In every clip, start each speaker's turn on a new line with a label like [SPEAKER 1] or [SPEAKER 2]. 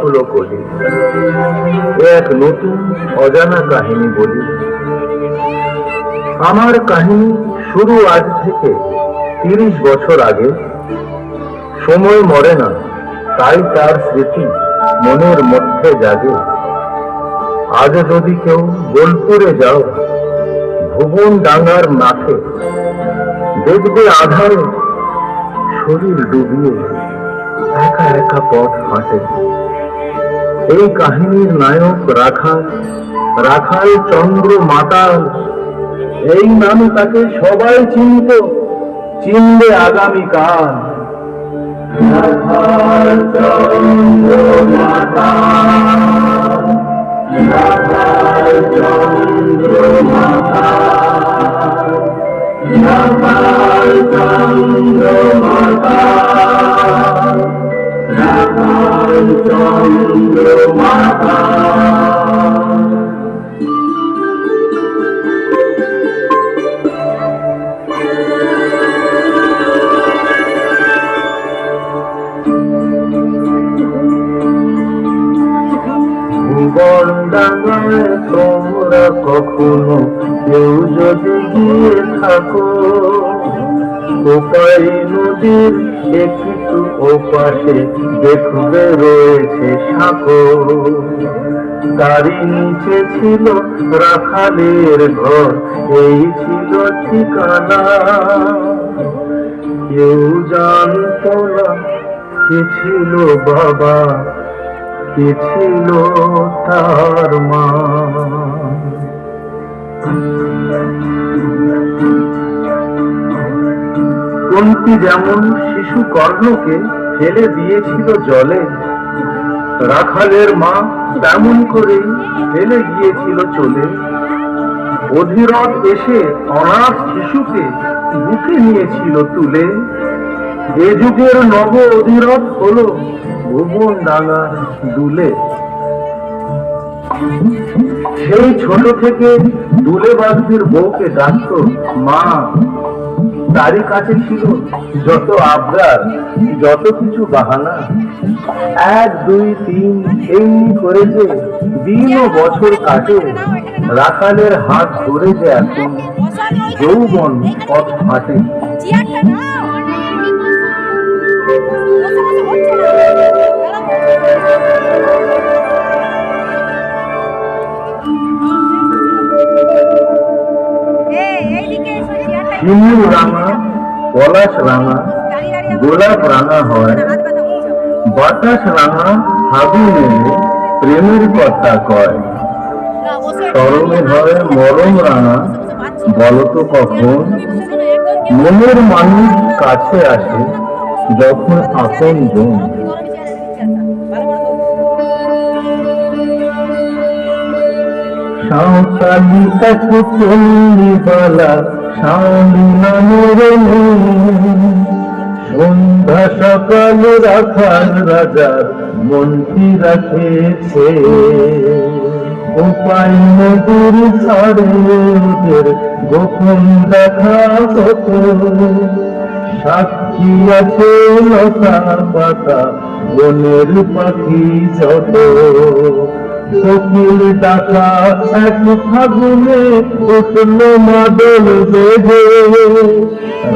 [SPEAKER 1] হলো কলি এক নতুন অজানা কাহিনী বলি। আমার কাহিনী শুরু আজ থেকে তিরিশ বছর আগে। সময় মরে না, তাই তার স্মৃতি মনের মধ্যে জাগে। আজ যদি কেউ বোলপুরে যাও, ভুবন ডাঙ্গার মাঠে, দেখবে আধারে শরীর ডুবিয়ে একা একা পথ হাঁটে। এই কাহিনীর নায়ক রাখাল। রাখাল চন্দ্র মাতাল। এই নামে তাকে সবাই চিনত। চিনবে আগামীকাল। চন্দ্র মাতাল। চন্দ্র চন্দ্র ওপাই নদীর একটু ওপাশে দেখবে রয়েছে সাঁকো তারই নিচে ছিল রাখালের ঘর, এই ছিল ঠিকানা। কেউ জানতো না কে ছিল বাবা, কে ছিল তার মা। কুন্তি যেমন শিশু কর্ণকে ফেলে দিয়েছিল জলে, রাখালের মা তেমন করেই ফেলে গিয়েছিল চলে। অধীরথ এসে অনাথ শিশুকে বুকে নিয়েছিল তুলে। এ যুগের নব অধীরথ হল ভুবন ডাঙার দুলে। সেই ছোট থেকে দুলে বাগদির বউকে ডাকত মা। তারই কাছে ছিল যত আবদার যত কিছু বাহানা। এক, দুই, তিন, এমনি করেছে দিন ও বছর কাটে, রাখালের হাত ধরে যে এখন যৌবন পথ হাঁটে। শিমুল রাঙা, পলাশ রাঙা, গোলাপ রাঙা হয়। বাতাস রাঙা ফাগুন এলে প্রেমের কথা কয়। স্মরণে হয় মরম রাঙা, বলতো কখন? মনের মানুষ কাছে আসে যখন আপন জন। সাঁওতালি এক চল্লিবালা। সন্ধ্যা সকাল রাখার রাজার মন্ত্রী রাখেছে উপায় নদীর ছাড়ে গোপন দেখা কত সাক্ষী আছে লতা পাতা, বনের পাখি যত কোকিল ডাকা এক ফাগুনে উঠল মাদল বেঁধে।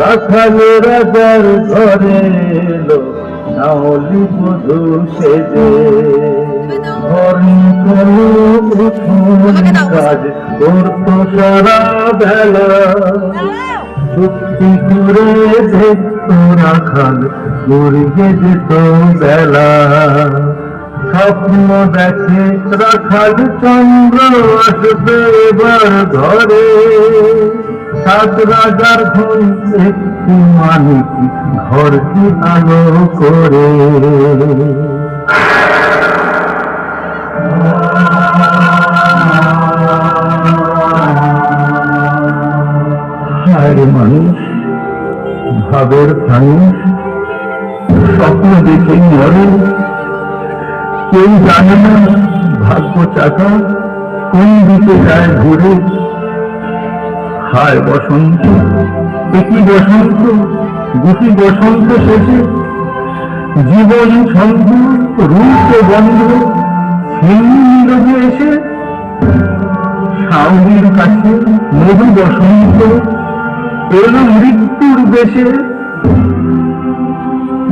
[SPEAKER 1] রাখালে রাজার ঘরে এলো শাওলি বধূ সেজে। হরি কোনো উঠুন কাজ করতো সারা বেলা। চুক্তি করে দেখতো রাখাল মুরগে যেত বেলা। স্বপ্ন দেখে রাখাল চন্দ্র আসবে এবার ঘরে। সাত রাজার ধন একটু মানিক ঘরটি আলো করে। মানুষ, ভাবের মানুষ স্বপ্ন দেখে মরে কেউ জানে না, ভাগ্য চাকা কোন দিকে যায় ঘুরে? হায় বসন্ত একই বসন্ত দুটি বসন্ত শেষে জীবন ছন্দ রুলতে বন্ধ ছিন্ন যে এসে সাউরির কাছে মধু বসন্ত, এলো মৃত্যুর দেশে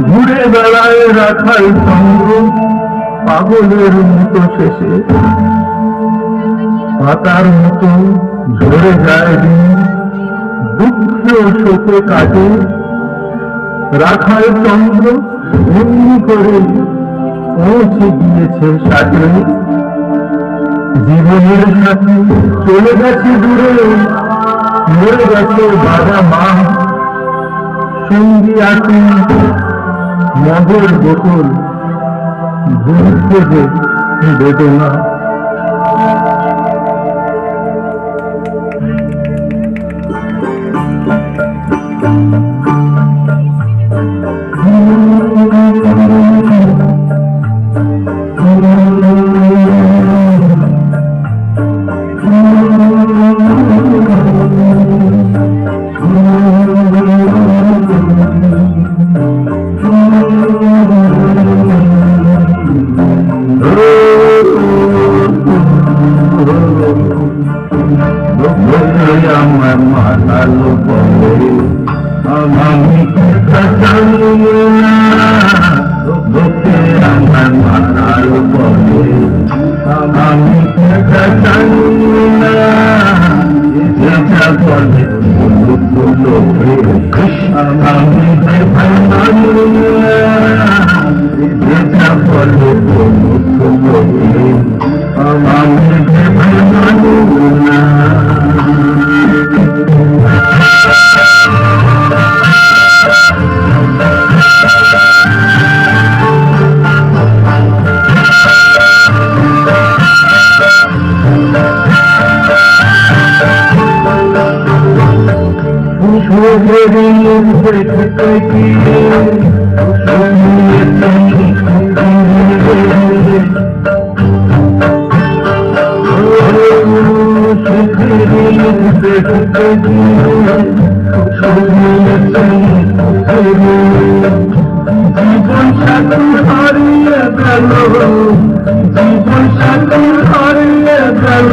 [SPEAKER 1] ঘুরে বেড়ায় রাখাল চন্দ্র পাগলের মতো শেষে পাতার মতো ঝরে যায় দিন। দুঃখে শোকে কাটে রাখাল চন্দ্র এমনি করে পৌঁছে গিয়েছে সাথে জীবনের সাথে চলে গেছে দূরে, মরে গেছে বাবা মা। সঙ্গী আছে মদের বোতল। Gönül dedi. Beduna জীবন সাথী হারিয়ে গেল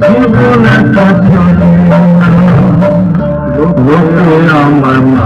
[SPEAKER 1] জীবন একটা চলে আমার মাতাল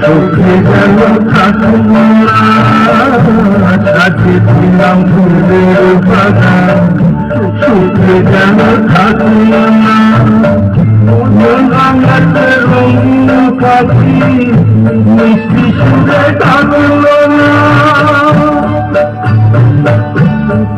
[SPEAKER 1] চোখে গেল ঠাকুরা সাজিয়েছিলাম ফুলের বাগান চোখে গেল ঠাকুরা রাঙাতে রঙিন পাখি মিষ্টি সুরে ডাকলো না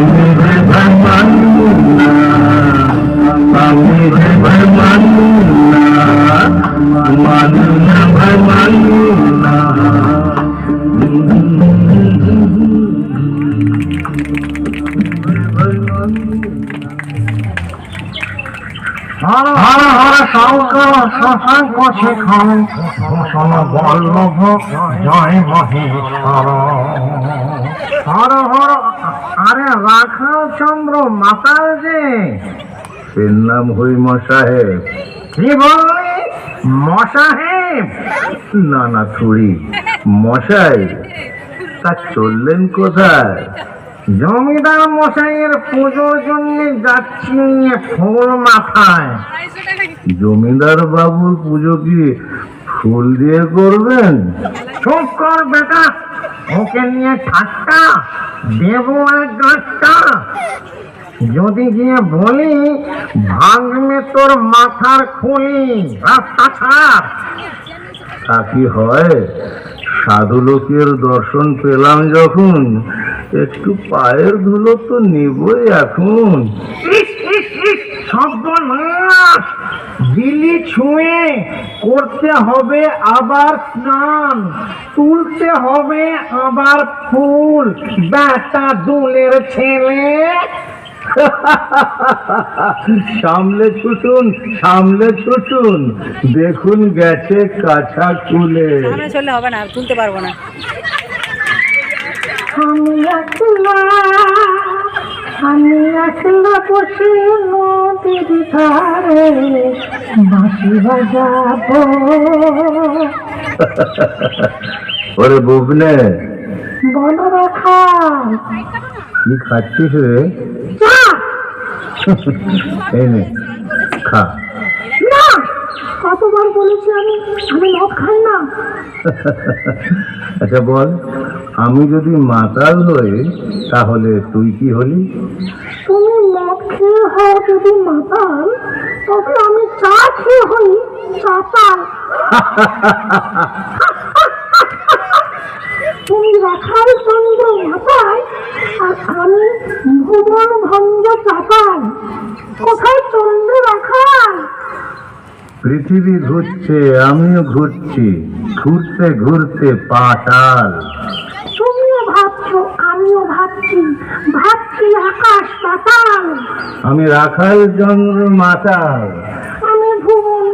[SPEAKER 1] আমি ভাই মানি আমি ভাই
[SPEAKER 2] জয় মহেশ্বর হর হর আরে রাখাল চন্দ্র মাতাল যে
[SPEAKER 1] এর নাম হইম মশাহেব।
[SPEAKER 2] কি বললি? মশাহেব?
[SPEAKER 1] না না থুড়ি মশাই তা চললেন কোথায়?
[SPEAKER 2] জমিদার মশাইয়ের পুজোর জন্য যাচ্ছি নিয়ে ফুল মাথায়।
[SPEAKER 1] জমিদার বাবুর পুজো কি ফুল দিয়ে করবেন?
[SPEAKER 2] চুপ কর বেটা ওকে নিয়ে ঠাট্টা। দেবো এক গাছটা যদি গিয়ে বলি ভাঙবে তোর মাথার খুলি রাস্তা ছাড়।
[SPEAKER 1] তা কি হয়? সাধু লোকের দর্শন পেলাম যখন একটু পায়ের ধুলো তো নিবই এখন।
[SPEAKER 2] সর্বনাশ! দিলি ছুঁয়ে করতে হবে আবার স্নান তুলতে হবে আবার ফুল। বেটা দুলের ছেলে।
[SPEAKER 1] সামলে ছুটুন সামলে ছুটুন। দেখুন গেছে কাছা
[SPEAKER 3] চললে হবে না তুলতে পারব না।
[SPEAKER 2] আমি একলা বসে নদীর ধারে বাঁশি বাজাবো।
[SPEAKER 1] ওরে বুবনে।
[SPEAKER 2] বলো রাখাল
[SPEAKER 1] কি খাচ্ছিস রে? এই নে খা।
[SPEAKER 2] কতবার বলেছি আমি? আমি মদ খাই না।
[SPEAKER 1] আচ্ছা বল আমি যদি মাতাল হই তাহলে তুই কি হলি?
[SPEAKER 2] তুমি মদ খেয়ে হও যদি মাতাল তবে আমি চা খেয়ে হই চাতাল। তুমি রাখাল চন্দ্র মাতায় আর আমি ভুবন ভঞ্জ চাতাল। কোথায়
[SPEAKER 1] পৃথিবী ঘুরছে আমিও ঘুরছি। ঘুরতে ঘুরতে পাতাল।
[SPEAKER 2] তুমিও ভাবছ আমিও ভাবছি। ভাবছি আকাশ পাতাল।
[SPEAKER 1] আমি রাখাল চন্দ্র মাতাল।
[SPEAKER 2] আমি ভুবন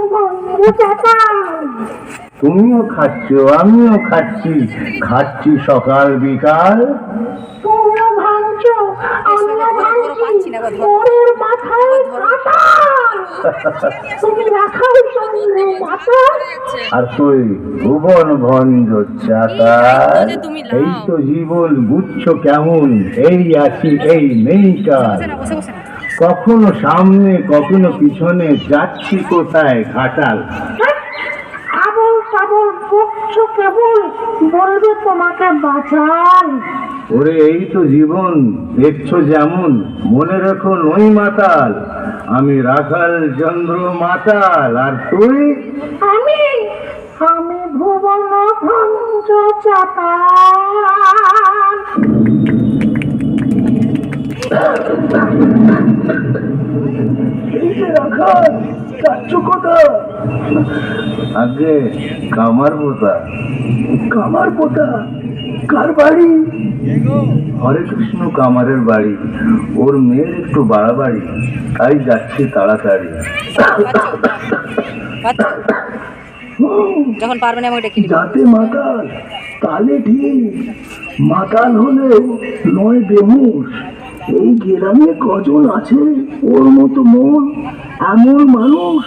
[SPEAKER 1] তুমিও খাচ্ছ আমিও খাচ্ছি। খাচ্ছি সকাল বিকাল।
[SPEAKER 2] তুমিও ভাঙছো আমিও ভাঙছি। ওরের মাথায় কাঁটাল তুমি রাখাল চন্দ্র মাতাল
[SPEAKER 1] আর তুই ভুবন ভঞ্জ
[SPEAKER 3] লাও।
[SPEAKER 1] এই তো জীবন বুঝছ কেমন? এই আছি এই কখনো সামনে কখনো পিছনে যাচ্ছি কোথায় ঘাটাল?
[SPEAKER 2] আবল তাবল বকছো কেবল বলবে তোমাকে বাঁচাল
[SPEAKER 1] ওরে এই তো জীবন দেখছ যেমন মনে রেখো নই মাতাল আমি রাখাল চন্দ্র মাতাল আর তুই
[SPEAKER 2] আমি আমি ভুবন ভঞ্জ চাতাল।
[SPEAKER 1] রাখাল যাচ্ছ কোথায়? আগে কামার পোতা কামার পোতা কার বাড়ি? হরে কৃষ্ণ কামারের বাড়ি। ওর মেয়ের একটু বাড়াবাড়ি তাই যাচ্ছি তাড়াতাড়ি।
[SPEAKER 3] যখন পারবে না আমাকে ডেকে
[SPEAKER 1] যাতে মাতাল তালে ঠিক। মাতাল হলে নয় বেমুষ এই গ্রামে কজন আছে ওর মতো মন? এমন মানুষ?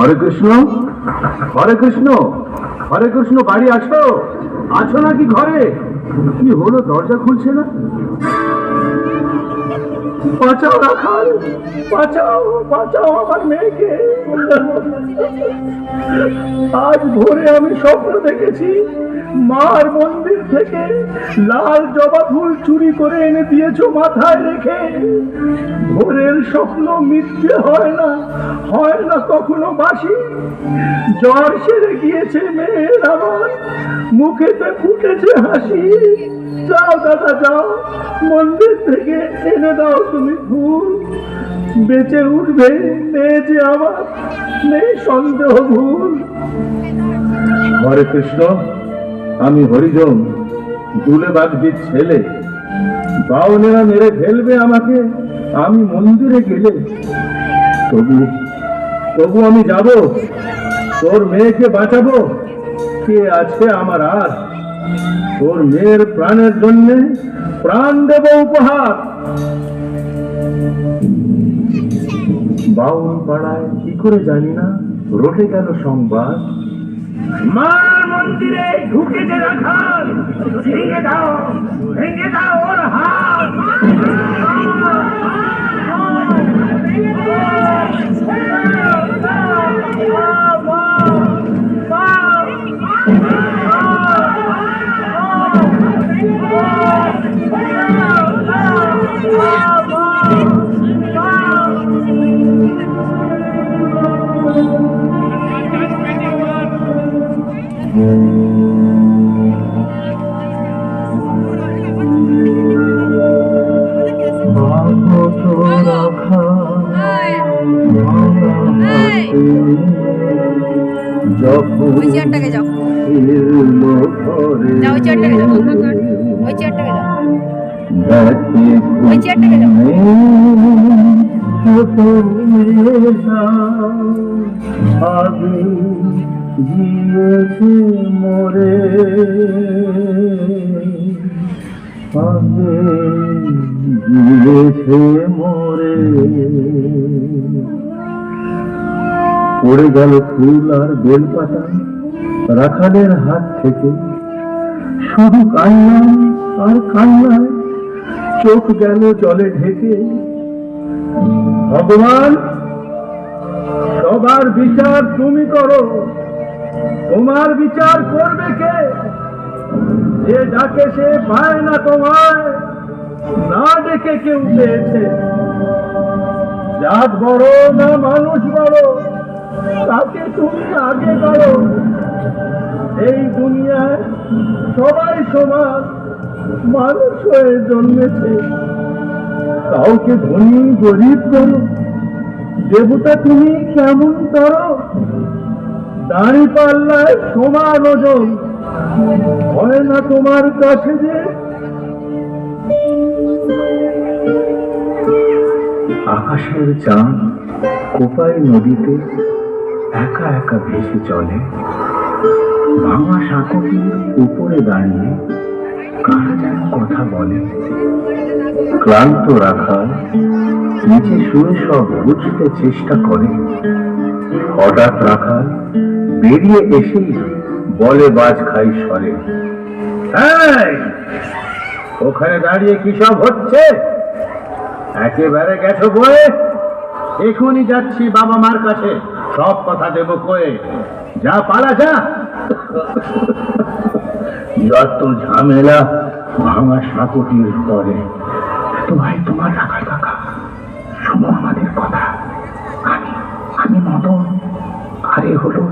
[SPEAKER 1] হরে কৃষ্ণ হরে কৃষ্ণ হরে কৃষ্ণ, বাড়ি আছো? আছো নাকি ঘরে? কি হলো, দরজা খুলছে না? বাঁচাও বাঁচাও বাঁচাও আমার মেয়েকে। আজ ভোরে আমি স্বপ্ন দেখেছি, মার মন্দির থেকে লাল জবা ফুল চুরি করে এনে দিয়েছ মাথায় রেখে। ভোরের স্বপ্ন মিথ্যে হয় না হয় না কখনো বাসি জ্বর সেরে গিয়েছে মেয়ের আমার মুখেতে ফুটেছে হাসি। যাও দাদা, যাও, মন্দির থেকে এনে দাও তুমি ফুল বেঁচে উঠবে মেয়ে যে আমার নেই সন্দেহ ভুল। হরে কৃষ্ণ, আমি হরিজন, দুলে বাগদির ছেলে। বাউনেরা মেরে ফেলবে আমাকে, আমি মন্দিরে গেলে। তবু তবু আমি যাব, তোর মেয়েকে বাঁচাবো। কে আছে আমার আর? তোর মেয়ের প্রাণের জন্যে প্রাণ দেব উপহার। বাউন পাড়ায় কি করে জানি না, রটে গেল সংবাদ। মার মন্দিরে ঢুকেছে রাখাল। ভেঙে দাও ভেঙে দাও ওর।
[SPEAKER 3] ওই চেয়ারটাকে যাও। যাও, ওই চেয়ারটাকে যাও ওই চেয়ারটাকে যাও। ওই চেয়ারটাকে যাও।
[SPEAKER 1] মরে আগে গিয়েছে মরে। পড়ে গেল ফুল আর বেলপাতা রাখালের হাত থেকে। শুধু কান্না আর কান্নায় চোখ গেল জলে ঢেকে। ভগবান, সবার বিচার তুমি করো। তোমার বিচার করবে কে? যে ডাকে সে পায় না তোমায়, না ডেকে কেউ পেয়েছে। জাত বড় না মানুষ বড় তাকে তুমি আগে করো এই দুনিয়ায় সবাই সমান মানুষ হয়ে জন্মেছে। কাউকে ধনী, গরিব করো দেবতা তুমি কেমন করো? দাঁড়ি পাল্লায় সমান ওজন। হয় না তোমার কাছে যে? আকাশের চাঁদ কোপাই নদীতে একা একা ভেসে চলে। ভাঙা সাঁকটির উপরে দাঁড়িয়ে কারা যেন কথা বলে। ক্লান্ত রাখা নিচে শুয়ে সব বুঝতে চেষ্টা করে। হঠাৎ রাখা বেরিয়ে এসেই বলে বাজ খাই সরে "এই, ওখানে দাঁড়িয়ে কি সব হচ্ছে? একেবারে গেছো বয়ে? এখনই যাচ্ছি বাবা মার কাছে। সব কথা দেব কয়ে। যা পালা, যা। যত ঝামেলা ভাঙা সাঁকুটির পরে তো ভাই তোমার রাখাল কাকা, শোনো আমাদের কথা। আমি আমি মদন, আরে হলো,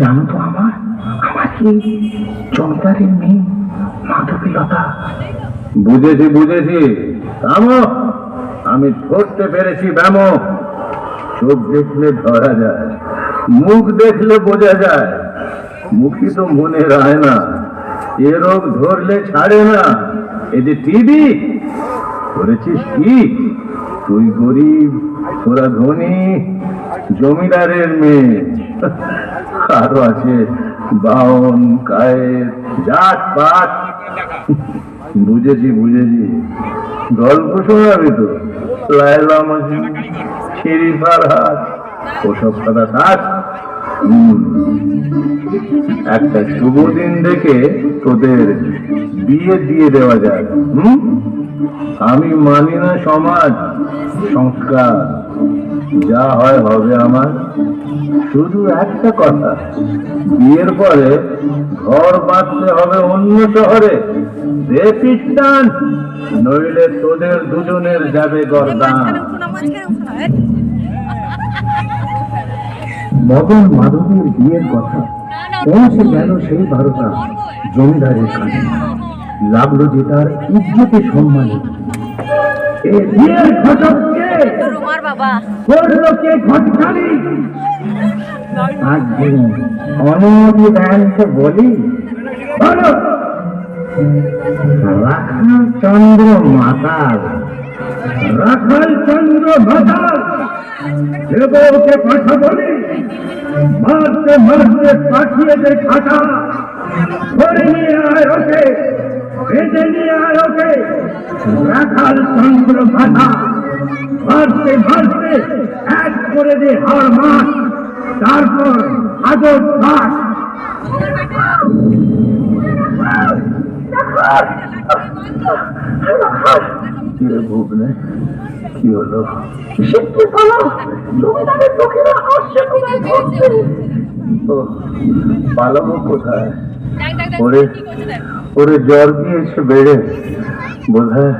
[SPEAKER 1] জানো তো আমার? আমার কি জমিদারের মেয়ে, মাধবীলতা? বুঝেছি বুঝেছি। আমি ধরতে পেরেছি ব্যামো চোখ দেখলে ধরা যায়, মুখ দেখলে বোঝা যায়। মুখই তো মনে রায় না, এ রোগ ধরলে ছাড়ে না। এই যে টিভি করেছিস কি? তুই গরিব, তোরা ধনী, জমিদারের মেয়ে। আরও আছে বাউন কায়ের জাত পাট বুঝেছি বুঝেছি। গল্প শোনাবি তো। লাইলা মজনু শিরিফার হাত, ওসব কথা থাক। একটা শুভ দিন দেখে তোদের বিয়ে দিয়ে দেওয়া যায় আমি মানি না সমাজ, সংস্কার। যা হয় হবে আমার। শুধু একটা কথা, বিয়ের পরে ঘর বাঁধতে হবে অন্য শহরে। নইলে তোদের দুজনের যাবে গরদান। মদন মাধবীর বিয়ের কথা, পৌঁছে গেল সেই বারোটা জমিদারের কাছে। লাগল যে তার ইজ্জতে সম্মানে। এ বিয়ের ঘটককে
[SPEAKER 3] রুমার বাবা
[SPEAKER 1] করল কে ঘটকালি ব্যাংকে বলি, বলো রাখাল চন্দ্র মাতাল রাখাল চন্দ্র মাতাল, দেবকে কথা বলি, মারতে মারতে পাঠিয়ে দে খাটা ধরে নিয়ে আয় ওকে বেঁধে নিয়ে আয় ওকে রাখাল চন্দ্র এক করে দে হাড় মাছ তারপর আগর কি রে ভুবনে কি হলো?
[SPEAKER 2] বলো জমিদারের লোকেরা আসছে তোমায় ধরতে
[SPEAKER 1] পালাবো কোথায়? ওরে ওরে জ্বর দিয়েছে বেড়ে। বোধহয়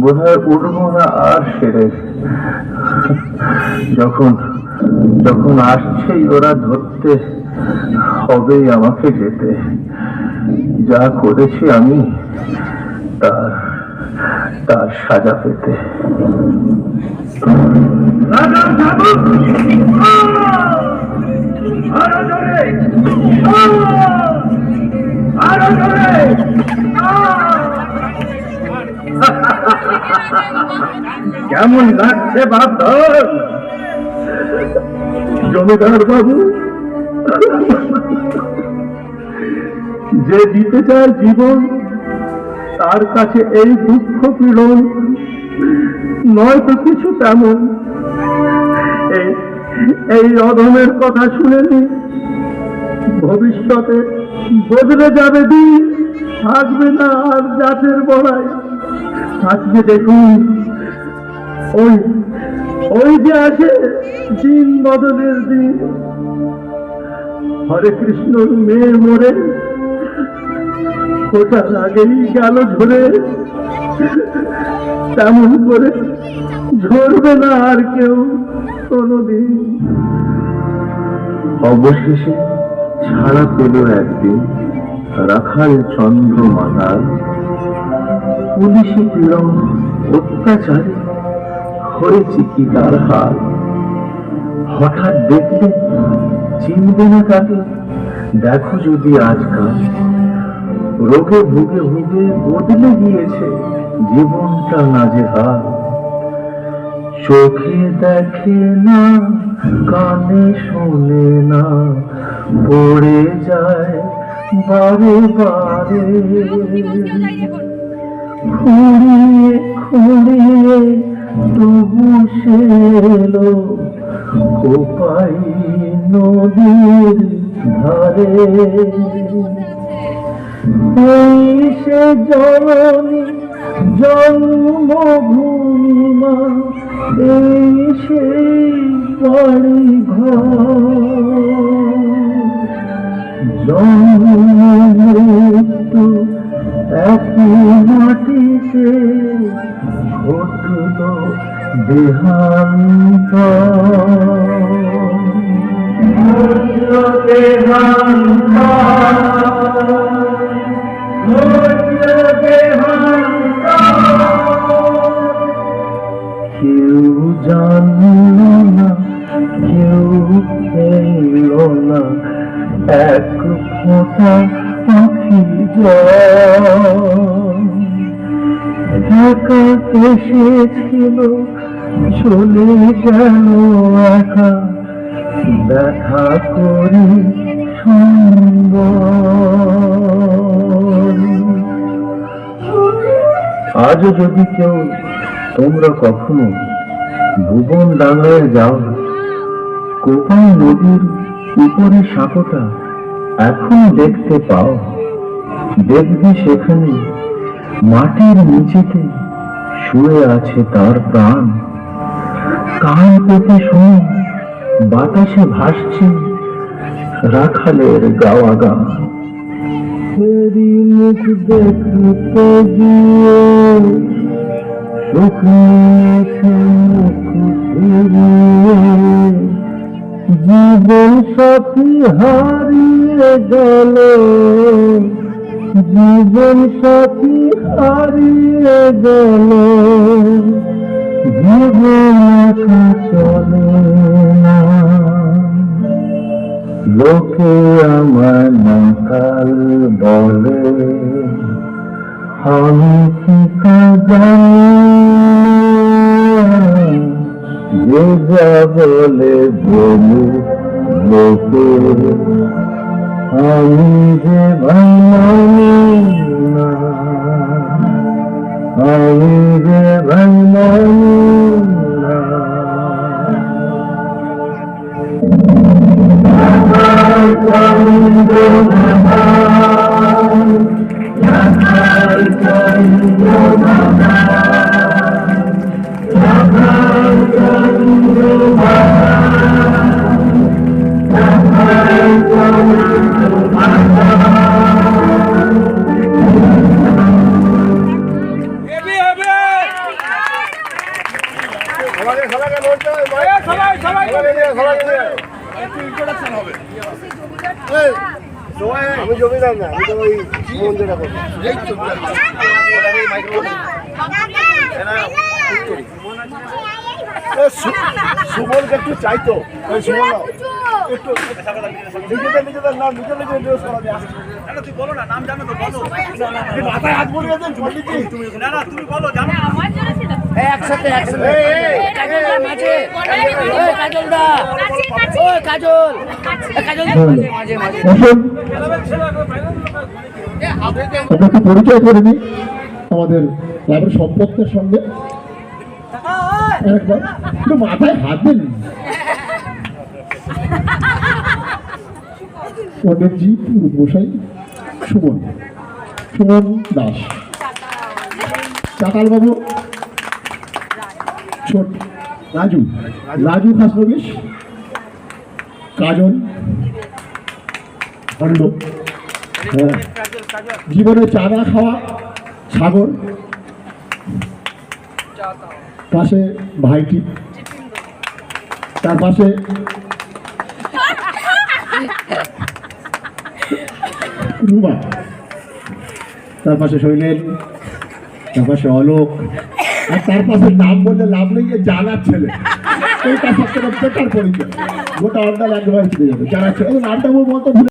[SPEAKER 1] বোধহয় উঠবো না আর সেরে। যখন যখন আসছেই ওরা ধরতে হবেই আমাকে যেতে। যা করেছি আমি তার তার সাজা পেতে। সাবু কেমন লাগছে বাপ জমিদার বাবু, যে দিতে চায় জীবন, তার কাছে এই দুঃখ পীড়ন নয়তো কিছু তেমন। এই এই অধমের কথা শুনেনি। ভবিষ্যতে বদলে যাবে দিন, থাকবে না আর জাতের বড়াই আজকে দেখুন, ওই ওই যে আছে দিন বদলের দিন। হরে কৃষ্ণর মেয়ে মরে ওটার আগেই গেল ঝরে। তেমন করে ঝরবে না আর কেউ কোনোদিন। অবশেষে ছাড়া পেল একদিন রাখাল চন্দ্র মাতাল। পুলিশি পীড়ন অত্যাচারে, হয়েছে কি তার হাল? হঠাৎ দেখলে চিনবে না তাকে। দেখো যদি আজকাল রোগে ভুগে ভুগে বদলে গিয়েছে জীবনটা নাজেহাল। চোখে দেখে না, কানে শোনে না পড়ে যায় বারে বারে। খুঁড়িয়ে খুঁড়িয়ে তবু সে এলো কোপাই নদীর ধারে। এই সে জননী জন্মভূমি মা এই সেই বাড়ি ঘর। জন্মমৃত্যু একই মাটিতে ঘটল দেহান্ত দেহান্ত একা এসেছিল চলে গেল একা দেখা করি আজও যদি কেউ তোমরা কখনো ভুবন ডাঙ্গায় যাও, কোপাই নদীর উপরে সাঁকোটা এখন দেখতে পাও, দেখবি সেখানে মাটির নিচেতে শুয়ে আছে তার প্রাণ। কান পেতে শুনে বাতাসে ভাসছে রাখালের গাওয়া গান। মুখ দেখতে গিয়ে জীবন সাথী হারিয়ে গেল জীবন সাথী হারিয়ে গেল। জীবন চলে না। লোকে আমার নকাল বলে, আমি কি জানি যে যা বলে বলু লোকে আমি যে ভাঙানি না। আমি যে ভাঙানি
[SPEAKER 4] সবাই সবাই
[SPEAKER 5] আমি জমিদার না আমি তো ওই মন্দিরটা করব সুমনকে একটু চাইতো। সুমন একটু নিজেদের নিজেদের নাম নিজেদের নিজেদের ড্রেস করা যায়।
[SPEAKER 4] তুই বলো না নাম জানো তো বলো।
[SPEAKER 5] মাথায় হাত বলে গেছেন পণ্ডিতজি
[SPEAKER 4] না না তুমি বলো জানো
[SPEAKER 6] একসাথে একসাথে।
[SPEAKER 5] এই, এই,
[SPEAKER 6] কাজলদা মাঝে ওই কাজলদা কাজল কাজল মাঝে মাঝে
[SPEAKER 7] আমরা পরিচয় করে নিই আমাদের সম্পর্কের সঙ্গে। একবার। মাথায় হাত দিন। পণ্ডিতজি মশাই সুমন। সুমন দাস। চাতালবাবু। ছোট রাজু। রাজু খাসনবিশ কাজল। খণ্ড হ্যাঁ। জীবনে চা না খাওয়া সাগর পাশে ভাইটি। তার পাশে তার পাশে শৈলেন, তার পাশে অলোক, আর তার পাশে নাম বললে লাভ নেই যে জানার ছেলে। ওই তার পাশে বেকার পরিচয়। গোটা অন্ডা লাগবে যাবে। জানার ছেলে। নামটা বলতো